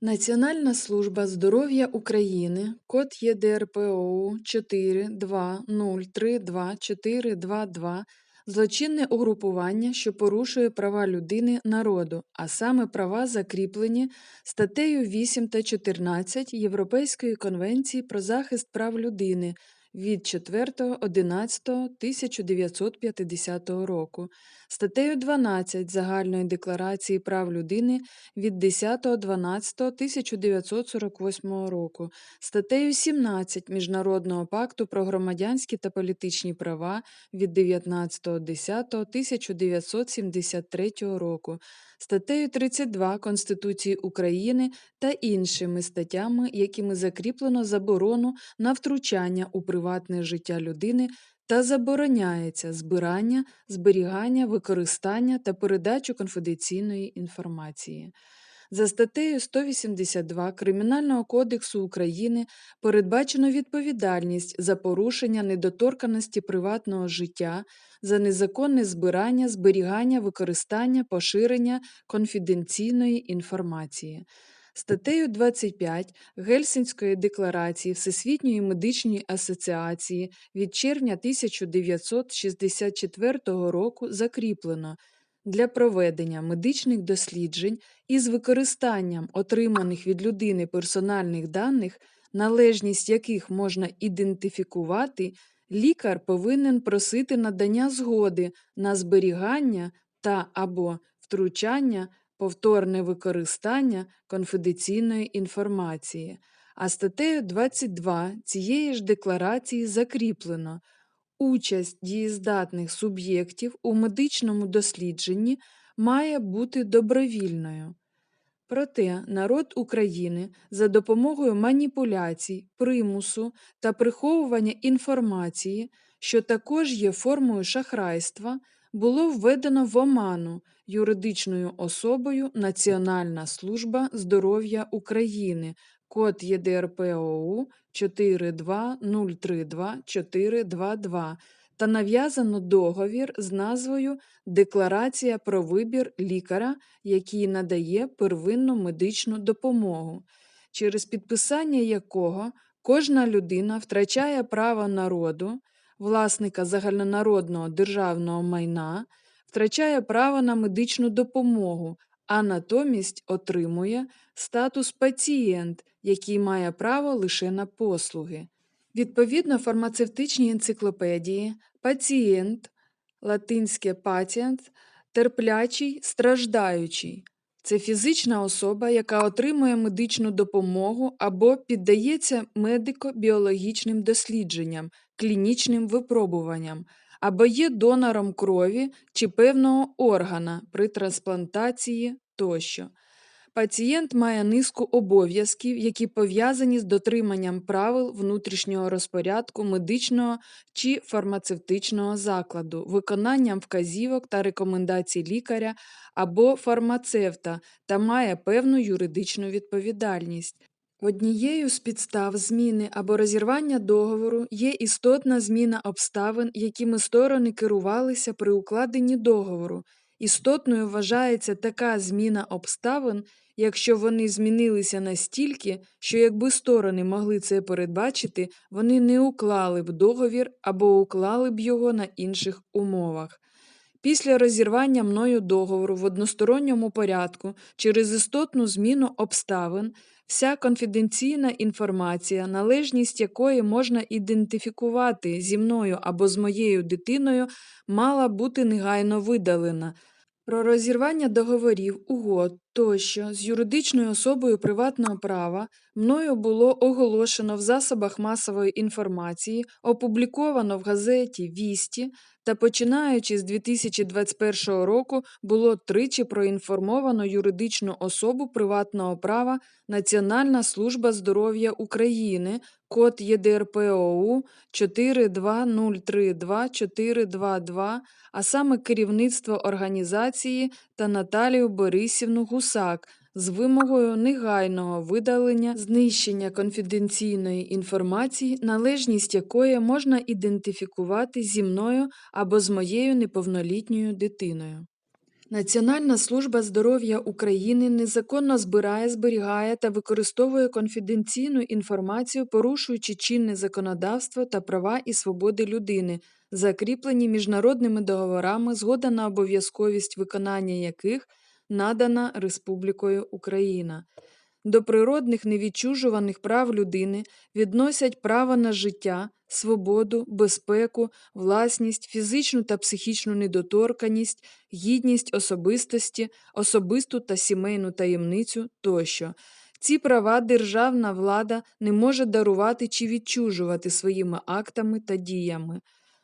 Національна служба здоров'я України, код ЄДРПОУ 420324222, злочинне угрупування, що порушує права людини народу, а саме права закріплені статтею 8 та 14 Європейської конвенції про захист прав людини від 4.11.1950 року, статтею 12 Загальної декларації прав людини від 10.12.1948 року, статтею 17 Міжнародного пакту про громадянські та політичні права від 19.10.1973 року, статтею 32 Конституції України та іншими статтями, якими закріплено заборону на втручання у приватне життя людини та забороняється збирання, зберігання, використання та передачу конфіденційної інформації. За статтею 182 Кримінального кодексу України передбачено відповідальність за порушення недоторканості приватного життя, за незаконне збирання, зберігання, використання, поширення конфіденційної інформації. Статтею 25 Гельсінської декларації Всесвітньої медичної асоціації від червня 1964 року закріплено для проведення медичних досліджень із використанням отриманих від людини персональних даних, належність яких можна ідентифікувати, лікар повинен просити надання згоди на зберігання та або втручання, повторне використання конфіденційної інформації. А статтею 22 цієї ж декларації закріплено Участь дієздатних суб'єктів у медичному дослідженні має бути добровільною. Проте народ України за допомогою маніпуляцій, примусу та приховування інформації, що також є формою шахрайства, було введено в оману юридичною особою Національна служба здоров'я України, код ЄДРПОУ 42032-422 та нав'язано договір з назвою Декларація про вибір лікаря, який надає первинну медичну допомогу, через підписання якого кожна людина втрачає право народу, власника загальнонародного державного майна, втрачає право на медичну допомогу, а натомість отримує статус пацієнт, який має право лише на послуги. Відповідно фармацевтичній енциклопедії, пацієнт, латинське пацієнт, терплячий, страждаючий. Це фізична особа, яка отримує медичну допомогу або піддається медико-біологічним дослідженням, клінічним випробуванням, або є донором крові чи певного органа при трансплантації тощо. Пацієнт має низку обов'язків, які пов'язані з дотриманням правил внутрішнього розпорядку медичного чи фармацевтичного закладу, виконанням вказівок та рекомендацій лікаря або фармацевта та має певну юридичну відповідальність. Однією з підстав зміни або розірвання договору є істотна зміна обставин, якими сторони керувалися при укладенні договору. Істотною вважається така зміна обставин, якщо вони змінилися настільки, що якби сторони могли це передбачити, вони не уклали б договір або уклали б його на інших умовах. Після розірвання мною договору в односторонньому порядку через істотну зміну обставин вся конфіденційна інформація, належність якої можна ідентифікувати зі мною або з моєю дитиною, мала бути негайно видалена. Про розірвання договорів, угод тощо з юридичною особою приватного права мною було оголошено в засобах масової інформації, опубліковано в газеті Вісті та починаючи з 2021 року було тричі проінформовано юридичну особу приватного права Національна служба здоров'я України, код ЄДРПОУ 42032-422, а саме керівництво організації та Наталію Борисівну Гусак з вимогою негайного видалення знищення конфіденційної інформації, належність якої можна ідентифікувати зі мною або з моєю неповнолітньою дитиною. Національна служба здоров'я України незаконно збирає, зберігає та використовує конфіденційну інформацію, порушуючи чинне законодавство та права і свободи людини, закріплені міжнародними договорами, згода на обов'язковість виконання яких надана Республікою Україна. До природних невідчужуваних прав людини відносять право на життя, свободу, безпеку, власність, фізичну та психічну недоторканість, гідність особистості, особисту та сімейну таємницю тощо. Ці права державна влада не може дарувати чи відчужувати своїми актами та діями.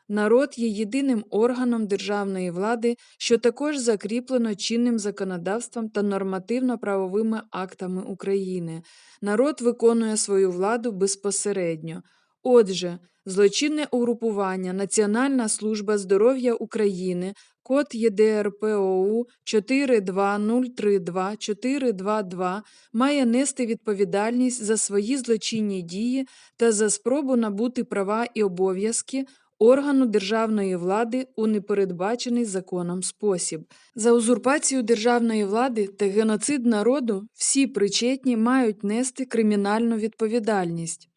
Народ є єдиним органом державної влади, що також закріплено чинним законодавством та нормативно-правовими актами України. Народ виконує свою владу безпосередньо. Отже, злочинне угрупування Національна служба здоров'я України, код ЄДРПОУ 42032-422 має нести відповідальність за свої злочинні дії та за спробу набути права і обов'язки органу державної влади у непередбачений законом спосіб. За узурпацію державної влади та геноцид народу всі причетні мають нести кримінальну відповідальність.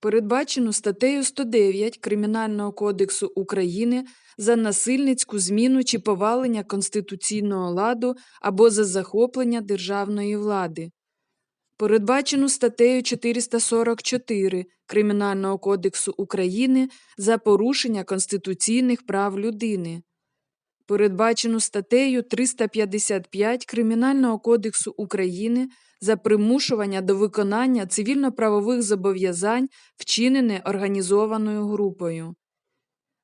Передбачену статтею 109 Кримінального кодексу України за насильницьку зміну чи повалення конституційного ладу або за захоплення державної влади передбачену статтею 444 Кримінального кодексу України за порушення конституційних прав людини, передбачену статтею 355 Кримінального кодексу України за примушування до виконання цивільно-правових зобов'язань, вчинене організованою групою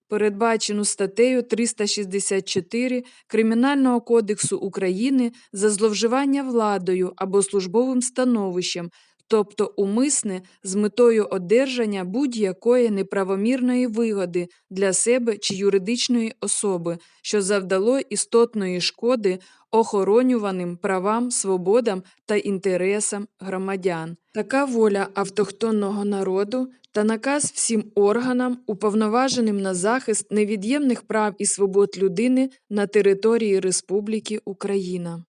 передбачену статтею 364 Кримінального кодексу України за зловживання владою або службовим становищем, тобто умисне з метою одержання будь-якої неправомірної вигоди для себе чи юридичної особи, що завдало істотної шкоди охоронюваним правам, свободам та інтересам громадян. Така воля автохтонного народу та наказ всім органам, уповноваженим на захист невід'ємних прав і свобод людини на території Республіки Україна.